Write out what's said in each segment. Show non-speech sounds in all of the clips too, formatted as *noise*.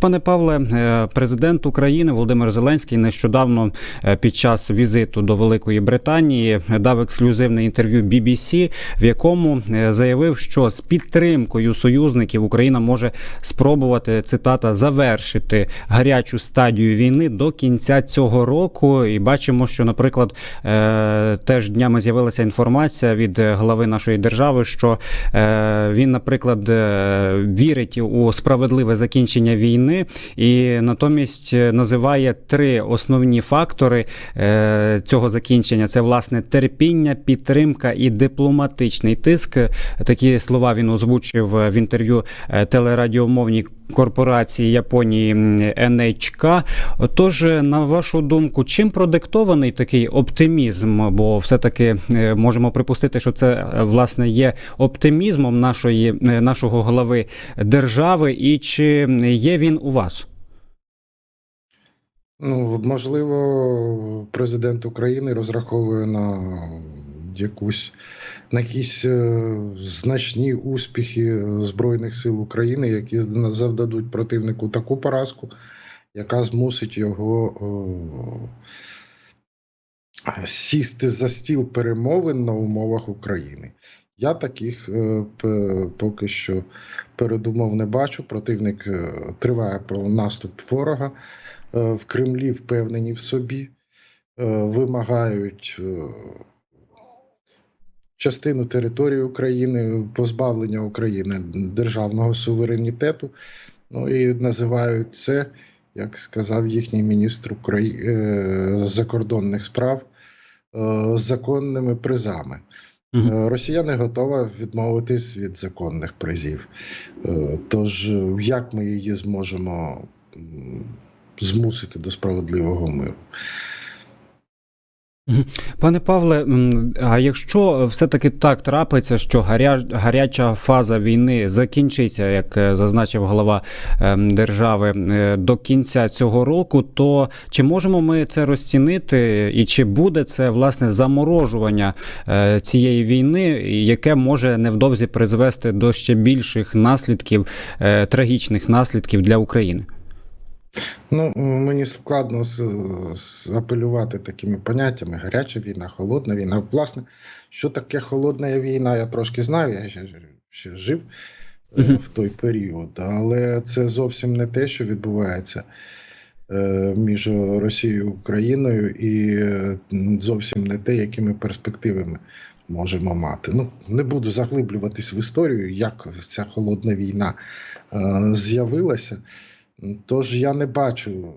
Пане Павле, е, президент України Володимир Зеленський нещодавно е, під час візиту до Великої Британії дав ексклюзивне інтерв'ю BBC, в якому е, заявив, що з підтримкою союзників Україна може спробувати цитата завершити гарячу стадію війни до кінця цього року. І бачимо, що, наприклад, теж днями з'явилася інформація від глави нашої держави, що він, наприклад, вірить у справедливе закінчення війни, і натомість е, називає три основні фактори е, цього закінчення: це власне терпіння, підтримка і дипломатичний тиск. Такі слова він озвучив в інтерв'ю е, телерадіомовній корпорації Японії NHK. Тож, е, на вашу думку, чим продиктований такий оптимізм? Бо все-таки е, можемо припустити, що це е, власне є оптимізмом нашої е, нашого глави держави, і чи є він у вас? Ну, можливо, президент України розраховує на якусь на якісь е, значні успіхи Збройних сил України, які завдадуть противнику таку поразку, яка змусить його сісти за стіл перемовин на умовах України. Я таких е, поки що передумов не бачу. Противник е, триває про наступ ворога. В Кремлі впевнені в собі, вимагають частину території України, позбавлення України державного суверенітету. Ну і називають це, як сказав їхній міністр Украї... е, закордонних справ, е, законними призами. Мгм. Е, Росія не готова відмовитись від законних призів. Тож, як ми її зможемо змусити до справедливого миру? Пане Павле, а якщо все-таки так трапиться, що гаря... гаряча фаза війни закінчиться, як е, зазначив голова ем, держави, е, до кінця цього року, то чи можемо ми це розцінити, і чи буде це власне заморожування е, цієї війни, яке може невдовзі призвести до ще більших наслідків, трагічних наслідків для України? Ну, мені складно з, з- апелювати такими поняттями: гаряча війна, холодна війна. Власне, що таке холодна війна, я трошки знаю, я ще, ще жив е, в той період, але це зовсім не те, що відбувається е, між Росією і Україною, і зовсім не те, якими перспективами можемо мати. Ну, не буду заглиблюватись в історію, як ця холодна війна е, з'явилася. Тож я не бачу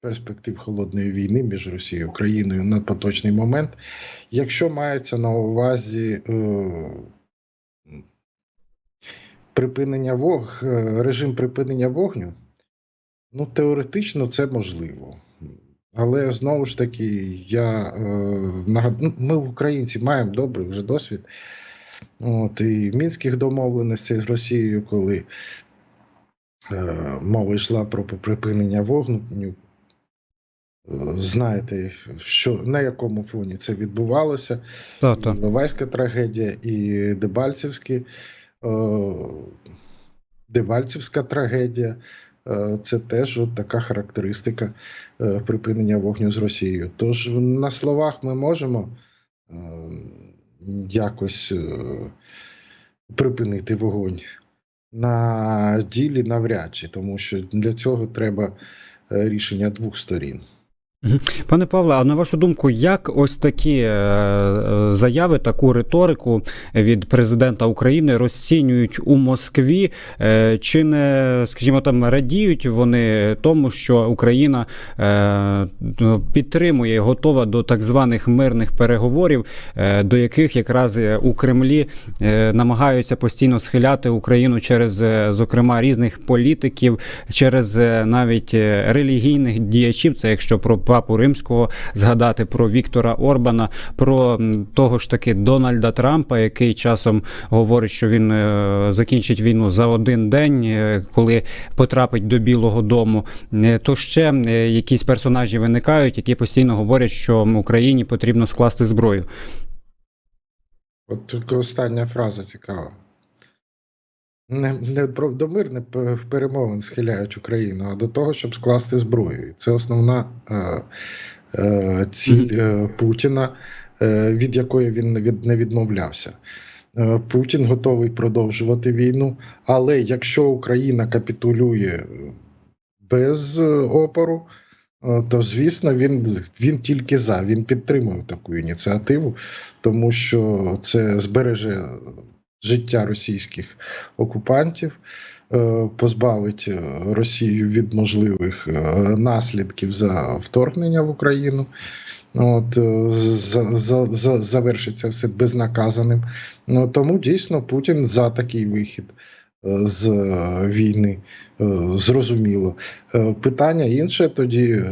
перспектив холодної війни між Росією і Україною на поточний момент. Якщо мається на увазі е, припинення вог, е, режим припинення вогню, ну теоретично це можливо. Але знову ж таки, я е, нагад... ну, ми, українці, маємо добрий вже досвід. От, і мінських домовленостей з Росією, коли мова йшла про припинення вогню. Е, Знаєте, що на якому фоні це відбувалося? Так, І так. Іловайська трагедія, і Дебальцівські, е, Дебальцівська трагедія. Е, Це теж от така характеристика е, припинення вогню з Росією. Тож на словах ми можемо е, якось е, припинити вогонь. На ділі навряд чи, тому що для цього треба е, рішення двох сторін. Пане Павле, а на вашу думку, як ось такі е, е, заяви, таку риторику від президента України розцінюють у Москві? Е, Чи не, скажімо, там радіють вони тому, що Україна ну, підтримує, готова до так званих мирних переговорів, до яких якраз у Кремлі намагаються постійно схиляти Україну через, зокрема, різних політиків, через навіть релігійних діячів, це якщо про папу римського згадати про Віктора Орбана, про того ж таки Дональда Трампа, який часом говорить, що він е, закінчить війну за один день, е, коли потрапить до Білого Дому. Е, То ще якісь персонажі виникають, які постійно говорять, що Україні потрібно скласти зброю. От тільки остання фраза цікава. Не, не до мирних перемовин схиляють Україну, а до того, щоб скласти зброю. І Це основна е, е, ціль е, Путіна, е, від якої він не, від, не відмовлявся. Е, Путін готовий продовжувати війну, але якщо Україна капітулює без опору, е, то звісно він, він тільки за. Він підтримує таку ініціативу, тому що це збереже життя російських окупантів, е, позбавить е, Росію від можливих е, наслідків за вторгнення в Україну. От, за, за, за, завершиться все безнаказаним. Ну, тому дійсно Путін за такий вихід з війни. Зрозуміло. Питання інше тоді: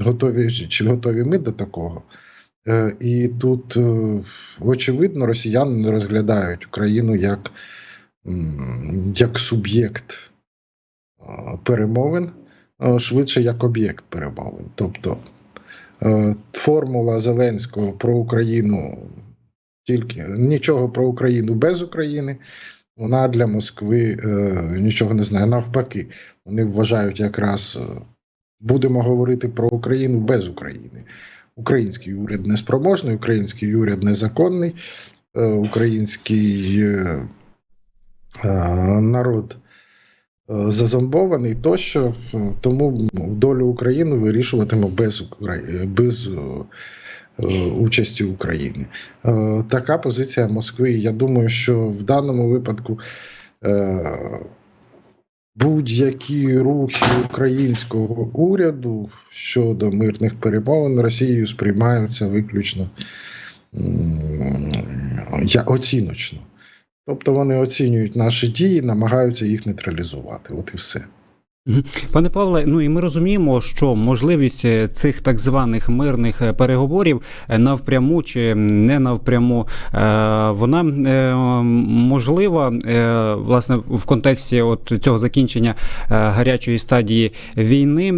готові чи готові ми до такого? Е, І тут, е, очевидно, росіяни не розглядають Україну як, як суб'єкт перемовин, швидше як об'єкт перемовин. Тобто е, формула Зеленського про Україну тільки нічого про Україну без України. Вона для Москви е, нічого не знає. Навпаки, вони вважають якраз будемо говорити про Україну без України. Український уряд неспроможний, український уряд незаконний, е, український е, е, народ зазомбований тощо, тому долю України вирішуватиме без, без участі України. Така позиція Москви. Я думаю, що в даному випадку будь-які рухи українського уряду щодо мирних перемовин Росією сприймаються виключно я- оціночно. Тобто вони оцінюють наші дії, намагаються їх нейтралізувати. От і все. Пане Павле, ну і ми розуміємо, що можливість е, цих так званих мирних е, переговорів е, навпряму чи не навпряму, вона можлива власне в контексті от цього закінчення гарячої стадії війни.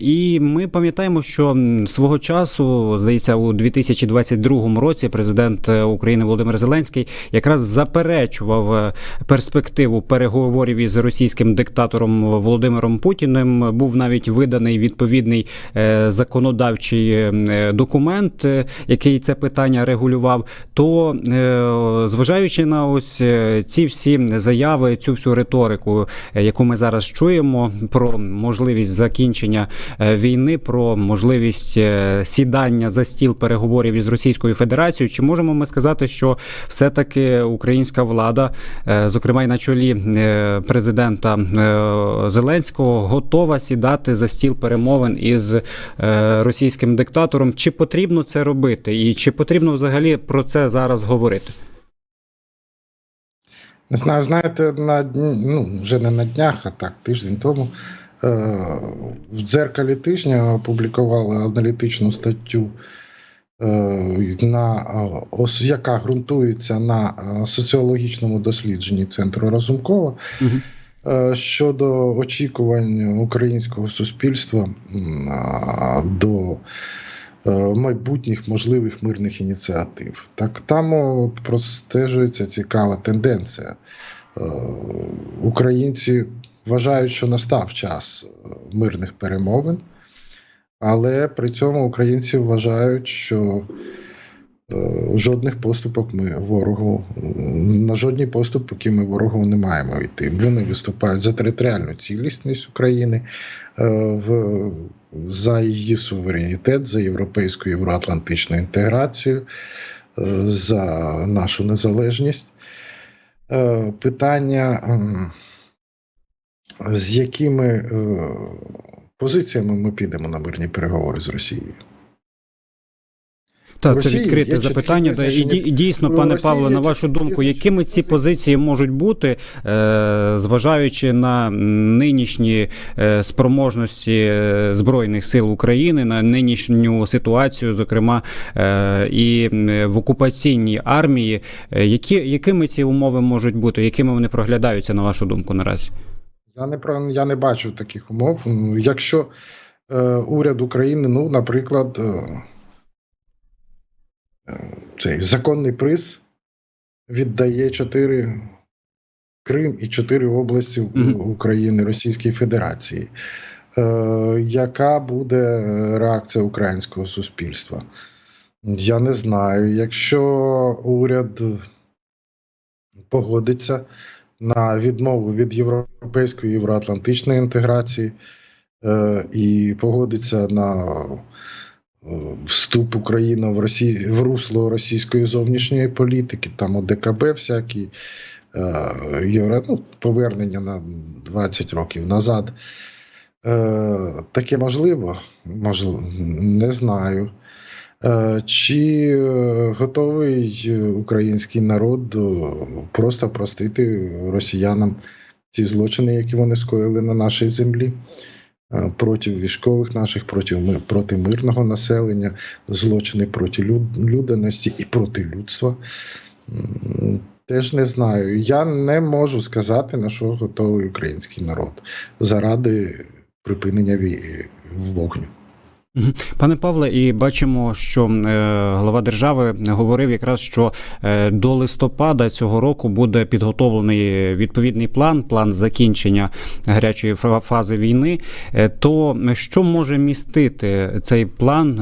І ми пам'ятаємо, що свого часу, здається, у 2022 році президент України Володимир Зеленський якраз заперечував перспективу переговорів із російським диктатором Володимиром Путіним. Був навіть виданий відповідний е, законодавчий е, документ, е, який це питання регулював. То зважаючи на ось ці всі заяви, цю всю риторику, яку ми зараз чуємо, про можливість закінчення війни, про можливість сідання за стіл переговорів із Російською Федерацією, чи можемо ми сказати, що все-таки українська влада, зокрема й на чолі президента е, Зеленського, готова сідати за стіл перемовин із е, російським диктатором? Чи потрібно це робити, і чи потрібно взагалі про це зараз говорити? Не знаю, знаєте, на дні, ну, вже не на днях, а так, тиждень тому е, в дзеркалі тижня опублікували аналітичну статтю, е, на, яка ґрунтується на соціологічному дослідженні Центру Разумкова Мгм. Е, щодо очікувань українського суспільства до е, майбутніх можливих мирних ініціатив. Так там простежується цікава тенденція. Е, Українці вважають, що настав час мирних перемовин, але при цьому українці вважають, що жодних поступок ми ворогу на жодні поступки ми ворогу не маємо йти. Вони виступають за територіальну цілісність України, е, за її суверенітет, за європейську євроатлантичну інтеграцію, е, за нашу незалежність. Е, Питання, з якими е, позиціями ми підемо на мирні переговори з Росією? Та це відкрите запитання. Да, і дійсно, пане Росії Павло, на вашу думку, якими ці позиції можуть бути, е, зважаючи на нинішні е, спроможності е, збройних сил України, на нинішню ситуацію, зокрема е, і в окупаційній армії, е, які якими ці умови можуть бути, якими вони проглядаються, на вашу думку, наразі? Я не про я не бачу таких умов. Якщо е, уряд України, ну, наприклад, е, цей законний приз віддає чотири Крим і чотири області України Російської Федерації. Е, яка буде е, реакція українського суспільства? Я не знаю. Якщо уряд погодиться на відмову від європейської євроатлантичної інтеграції е, і погодиться на е, вступ України в Росії в русло російської зовнішньої політики, там ОДКБ всякі е, євро, ну, повернення на 20 років назад. Е, таке можливо? Можливо, не знаю. Е, Чи е, готовий е, український народ е, просто простити росіянам ті злочини, які вони скоїли на нашій землі е, проти військових наших, проти, проти мирного населення, злочини проти люд- людяності і проти людства? Теж не знаю. Я не можу сказати, на що готовий український народ заради припинення вогню. Пане Павле, і бачимо, що е, глава держави говорив якраз, що е, до листопада цього року буде підготовлений відповідний план, план закінчення гарячої фа- фази війни. Е, То що може містити цей план,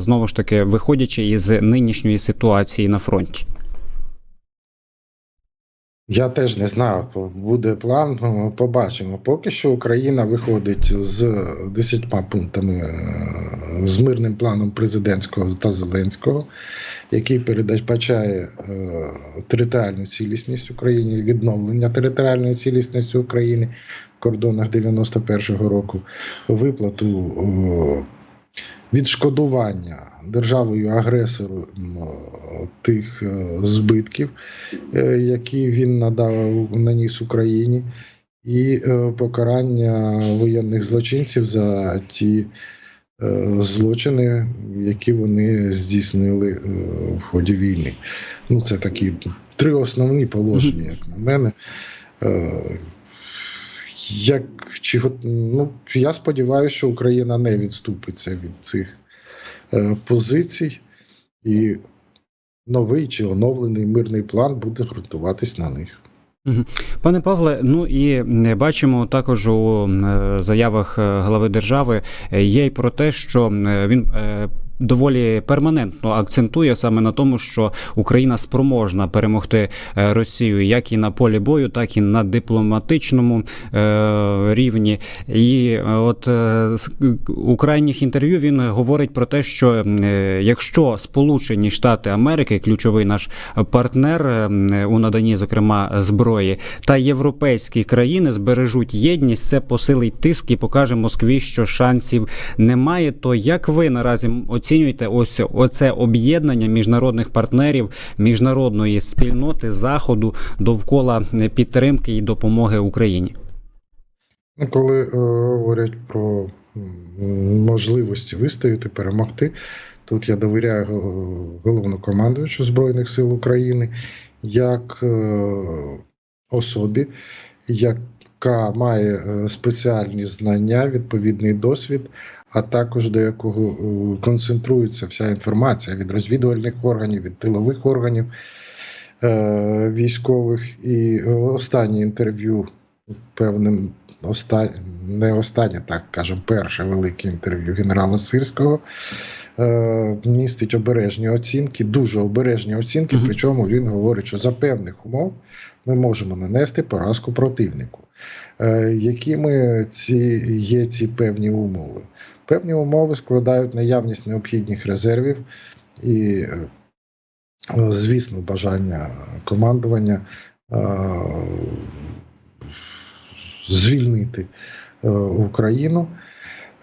знову ж таки, виходячи із нинішньої ситуації на фронті? Я теж не знаю, буде план, побачимо. Поки що Україна виходить з 10 пунктами е, з мирним планом президентського та Зеленського, який передбачає е, територіальну цілісність України, відновлення територіальної цілісності України в кордонах 91-го року, виплату е, відшкодування державою агресору тих е, збитків, е, які він надав наніс Україні, і е, покарання воєнних злочинців за ті е, злочини, які вони здійснили е, в ході війни. Ну, це такі три основні положення, як на мене. Як, чи, ну, я сподіваюся, що Україна не відступиться від цих е, позицій, і новий чи оновлений мирний план буде ґрунтуватись на них. Пане Павле, ну і бачимо також у е, заявах е, глави держави е, є й про те, що він. Доволі перманентно акцентує саме на тому, що Україна спроможна перемогти е, Росію як і на полі бою, так і на дипломатичному е, рівні. І е, от у крайніх інтерв'ю він говорить про те, що якщо Сполучені Штати Америки, ключовий наш партнер у наданні, зокрема, зброї, та європейські країни збережуть єдність, це посилить тиск і покаже Москві, що шансів немає. То як ви наразі оцінюєте ось оце об'єднання міжнародних партнерів, міжнародної спільноти заходу довкола е, підтримки і допомоги Україні? Ну, коли е, говорять про можливості вистояти, перемогти, тут я довіряю гол- головнокомандуючу Збройних сил України як е, особі, яка має е, спеціальні знання, відповідний досвід, а також до якого е, концентрується вся інформація від розвідувальних органів, від тилових органів е, військових. І е, останнє інтерв'ю певним оста... не останнє, так кажемо, перше велике інтерв'ю генерала Сирського е, містить обережні оцінки, дуже обережні оцінки. Мгм. Причому він говорить, що за певних умов ми можемо нанести поразку противнику. Е, якими ці є ці певні умови? Певні умови складають наявність необхідних резервів і, е, звісно, бажання командування е, звільнити е, Україну.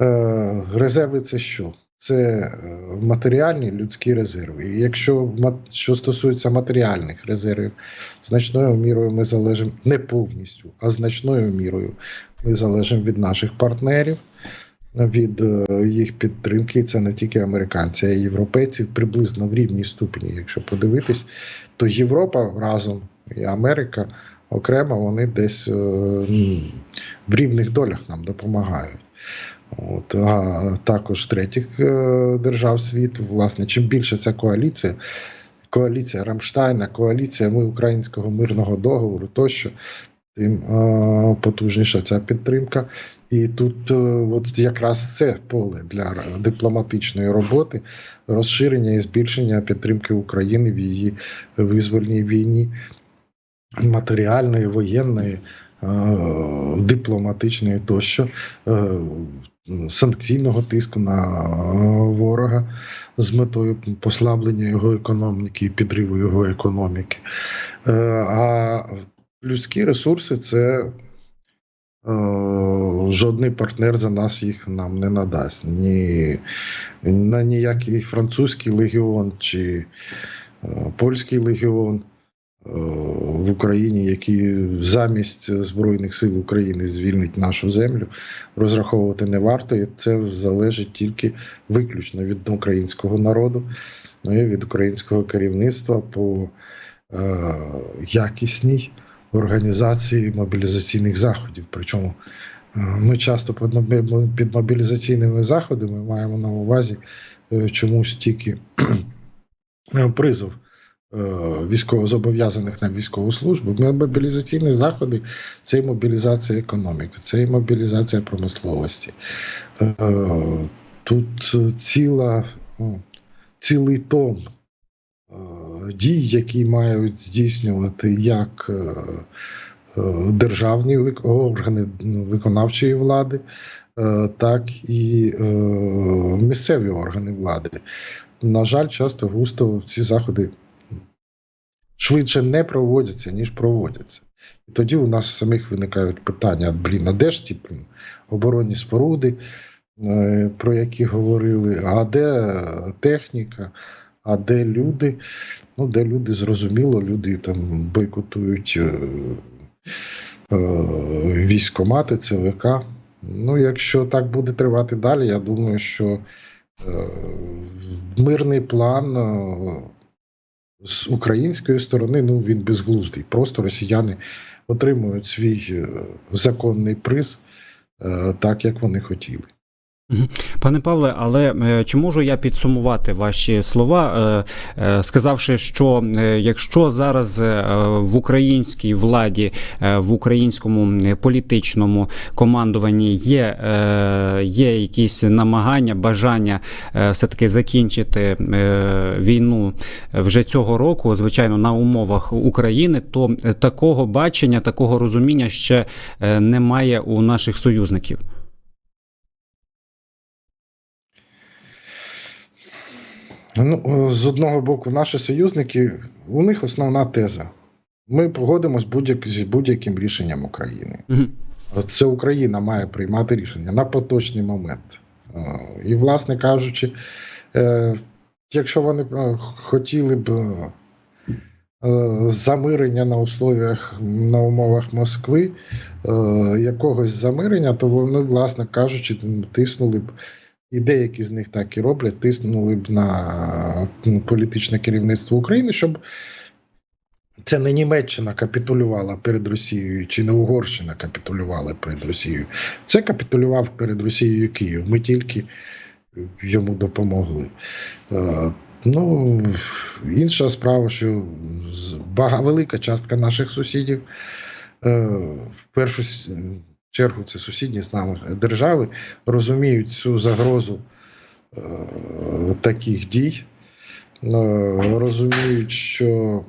Е, Резерви це що? Це е, матеріальні людські резерви. І якщо що стосується матеріальних резервів, значною мірою ми залежимо не повністю, а значною мірою ми залежимо від наших партнерів, від їх підтримки. Це не тільки американці, а й європейці приблизно в рівній ступені. Якщо подивитись, то Європа разом і Америка окремо вони десь е, в рівних долях нам допомагають. От, а також третіх е, держав світу, власне, чим більше ця коаліція, коаліція Рамштайна, коаліція ми українського мирного договору, тощо, тим е, потужніша ця підтримка. І тут е, от якраз це поле для дипломатичної роботи, розширення і збільшення підтримки України в її визвольній війні, матеріальної, воєнної, е, дипломатичної тощо. е, Санкційного тиску на ворога з метою послаблення його економіки і підриву його економіки. Е, А людські ресурси це жодний партнер за нас їх нам не надасть. Ні на ніякий французький легіон чи польський легіон в Україні, які замість Збройних сил України звільнить нашу землю, розраховувати не варто. І це залежить тільки виключно від українського народу, ну і від українського керівництва по е, якісній організації мобілізаційних заходів. Причому е, ми часто під мобілізаційними заходами маємо на увазі е, чомусь тільки призов військовозобов'язаних на військову службу. Мобілізаційні заходи це і мобілізація економіки, це і мобілізація промисловості. Е, Тут е, ціла, ну, цілий том е, дій, які мають здійснювати як е, е, державні органи виконавчої влади, е, так і е, місцеві органи влади. На жаль, часто густо ці заходи швидше не проводяться, ніж проводяться. І тоді у нас самих виникають питання: блін, а де ж ті блін, оборонні споруди, е, про які говорили, а де техніка, а де люди? Ну, де люди зрозуміло, люди там бойкотують е, е, військомати, ЦВК. Ну, якщо так буде тривати далі, я думаю, що е, мирний план з української сторони ну, він безглуздий. Просто росіяни отримують свій е, законний приз е, так, як вони хотіли. Пане Павле, але е, чи можу я підсумувати ваші слова, е, е, сказавши, що якщо зараз в українській владі, в українському політичному командуванні є, є якісь намагання, бажання е, все-таки закінчити війну вже цього року, звичайно, на умовах України, то такого бачення, такого розуміння ще немає у наших союзників. Ну, з одного боку, наші союзники, у них основна теза. Ми погодимось будь-як, з будь-яким рішенням України. Це Україна має приймати рішення на поточний момент. Е, І, власне кажучи, е, якщо вони е, хотіли б е, замирення на условіях на умовах Москви, е, якогось замирення, то вони, власне кажучи, тиснули б. І деякі з них так і роблять, тиснули б на ну, політичне керівництво України, щоб це не Німеччина капітулювала перед Росією, чи не Угорщина капітулювала перед Росією. Це капітулював перед Росією Київ. Ми тільки йому допомогли. Е, Ну, інша справа, що велика частка наших сусідів, е, в першу чергу це сусідні з нами держави, розуміють цю загрозу е, таких дій, е, розуміють, що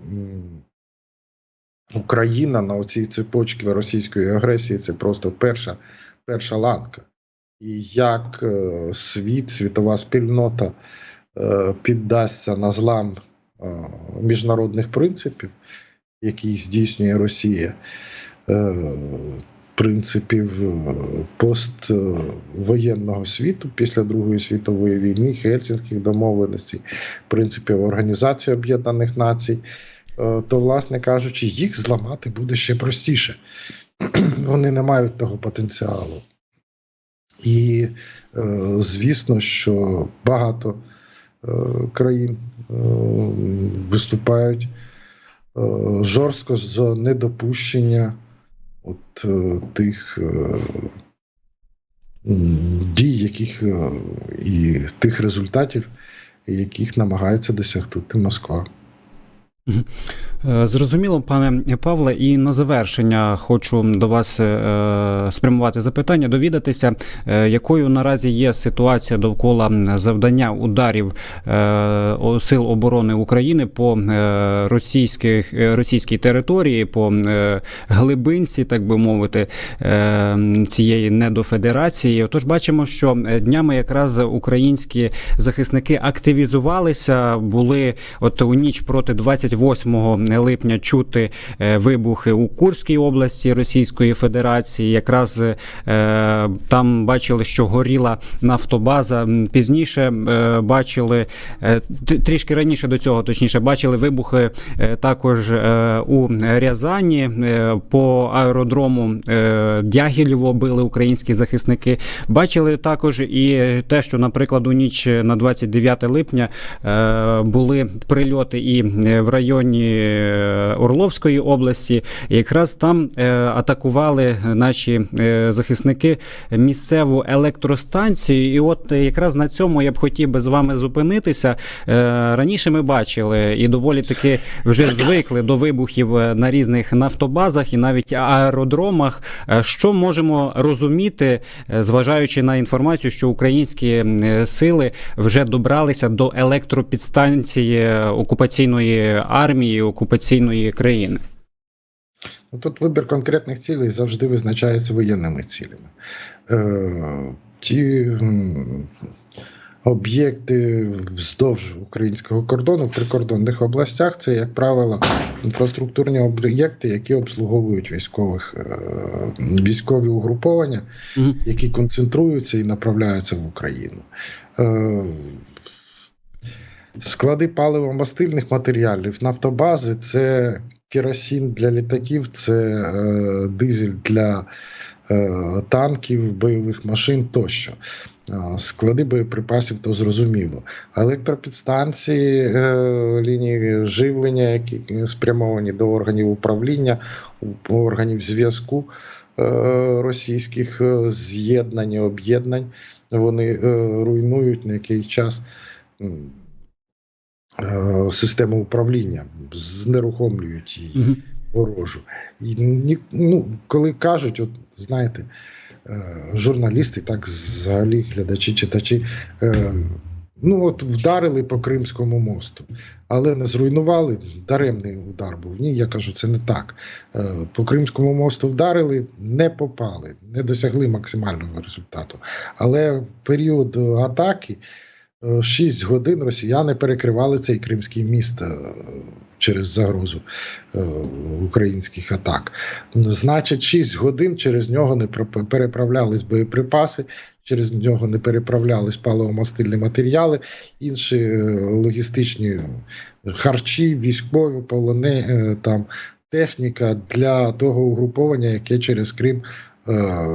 Україна на оцій цепочці російської агресії це просто перша, перша ланка. І як е, світ, світова спільнота е, піддасться на злам е, міжнародних принципів, які здійснює Росія, принципів е, поствоєнного світу після Другої світової війни, Гельсінських домовленостей, принципів Організації Об'єднаних Націй, е, то, власне кажучи, їх зламати буде ще простіше. *clears throat* Вони не мають того потенціалу. І, е, звісно, що багато країн виступають жорстко за недопущення от е, тих е, дій, яких е, і тих результатів, яких намагається досягнути Москва. Е, Зрозуміло, пане Павле, і на завершення хочу до вас е, спрямувати запитання, довідатися, е, якою наразі є ситуація довкола завдання ударів сил оборони України по російських російській території, по глибинці, так би мовити, цієї недофедерації. Отож, бачимо, що днями якраз українські захисники активізувалися, були от у ніч проти 28 липня чути е, вибухи у Курській області Російської Федерації. Якраз е, там бачили, що горіла нафтобаза. Пізніше е, бачили трішки раніше до цього, точніше, бачили вибухи також у Рязані по аеродрому Дягілєво били українські захисники. Бачили також і те, що, наприклад, у ніч на 29 липня були прильоти і в районі Орловської області. Якраз там е, атакували наші е, захисники місцеву електростанцію. І от е, якраз на цьому я б хотів би з вами зупинитися. Е, Раніше ми бачили і доволі таки вже звикли до вибухів е, на різних нафтобазах і навіть аеродромах. Е, Що можемо розуміти, е, зважаючи на інформацію, що українські е, сили вже добралися до електропідстанції окупаційної армії окупаційної країни? Ну, Тут вибір конкретних цілей завжди визначається воєнними цілями. Е, ті об'єкти вздовж українського кордону в прикордонних областях це, як правило, інфраструктурні об'єкти, які обслуговують військових е, військові угруповання, які концентруються і направляються в Україну. Е, Склади паливо-мастильних матеріалів, нафтобази це керосин для літаків, це е, дизель для е, танків, бойових машин тощо. Е, Склади боєприпасів то зрозуміло. Електропідстанції, е, лінії живлення, які спрямовані до органів управління, органів зв'язку е, російських з'єднань, об'єднань, вони руйнують на який час. Е, Систему управління знерухомлюють її ворожу. І ну, коли кажуть, от знаєте, е, журналісти, так взагалі глядачі, читачі, е, ну от вдарили по Кримському мосту, але не зруйнували, даремний удар був. Ні, я кажу, це не так. По Кримському мосту вдарили, не попали, не досягли максимального результату. Але період атаки. 6 годин росіяни перекривали цей Кримський міст е, через загрозу е, українських атак. Значить, 6 годин через нього не переправлялись боєприпаси, через нього не переправлялись паливомастильні матеріали, інші е, логістичні харчі, військові полони, е, там техніка для того угруповання, яке через Крим. Е,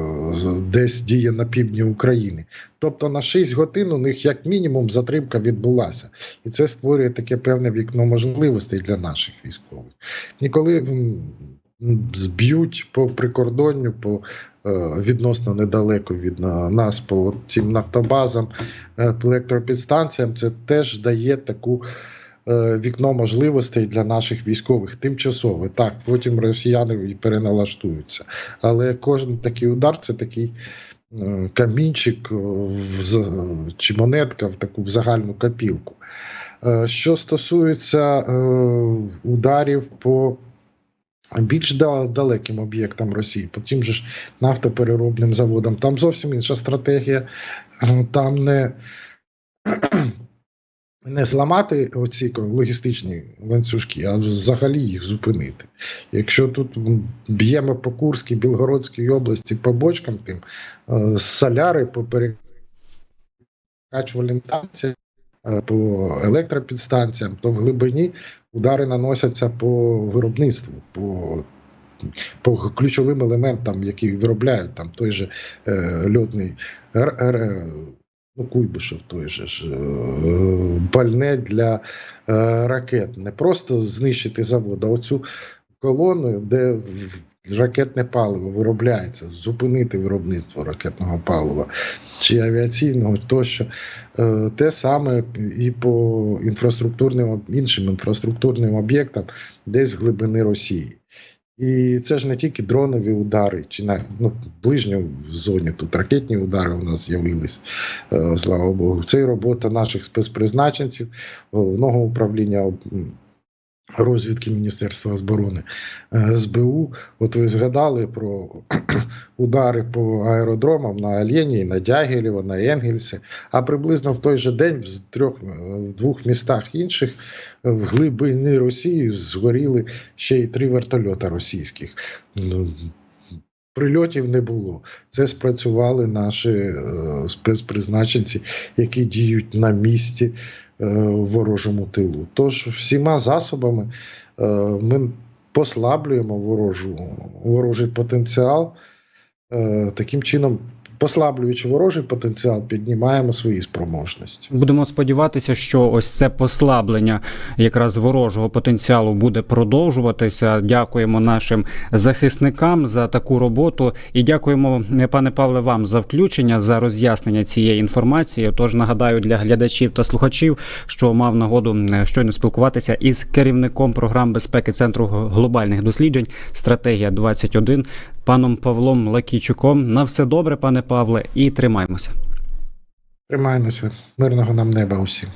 Десь діє на півдні України, тобто на 6 годин у них як мінімум затримка відбулася, і це створює таке певне вікно можливостей для наших військових. Ніколи зб'ють по прикордонню, по е, відносно недалеко від нас, по цим нафтобазам, е, електропідстанціям, це теж дає таку. Е, Вікно можливостей для наших військових тимчасове. Так, потім росіяни переналаштуються. Але кожен такий удар це такий е, камінчик е, чи монетка в таку в загальну копілку. Е, Що стосується ударів по більш далеким об'єктам Росії, по тим же ж нафтопереробним заводам, там зовсім інша стратегія. Там не, не зламати оці логістичні ланцюжки, а взагалі їх зупинити. Якщо тут б'ємо по Курській, Білгородській області по бочкам, тим е, соляри по перекачувальним станціям, е, по електропідстанціям, то в глибині удари наносяться по виробництву, по, по ключовим елементам, які виробляють там той же е, льотний р, р, ну, Куйбишев той же ж, е, пальне для е, ракет. Не просто знищити завод, а оцю колону, де ракетне паливо виробляється, зупинити виробництво ракетного палива чи авіаційного тощо. Е, Те саме і по інфраструктурним іншим інфраструктурним об'єктам десь в глибини Росії. І це ж не тільки дронові удари, чи на ну, ближньо в зоні тут ракетні удари у нас з'явились, е, слава Богу. Це і робота наших спецпризначенців, головного управління розвідки Міністерства оборони е, СБУ. От ви згадали про *clears throat* удари по аеродромам на Альєні, на Дягілєво, на Енгельсі. А приблизно в той же день в трьох в двох містах інших е, в глибині Росії згоріли ще й три вертольота російських. Прильотів не було. Це спрацювали наші е, спецпризначенці, які діють на місці е, в ворожому тилу. Тож всіма засобами е, ми послаблюємо ворожу, ворожий потенціал. Е, таким чином, послаблюючи ворожий потенціал, піднімаємо свої спроможності. Будемо сподіватися, що ось це послаблення якраз ворожого потенціалу буде продовжуватися. Дякуємо нашим захисникам за таку роботу і дякуємо, е, пане Павле, вам за включення за роз'яснення цієї інформації. Тож нагадаю для глядачів та слухачів, що мав нагоду е, щойно спілкуватися із керівником програм безпеки Центру глобальних досліджень Стратегія 21 паном Павлом Лакійчуком. На все добре, пане Павле, і тримаймося. Тримаємося. Мирного нам неба усім.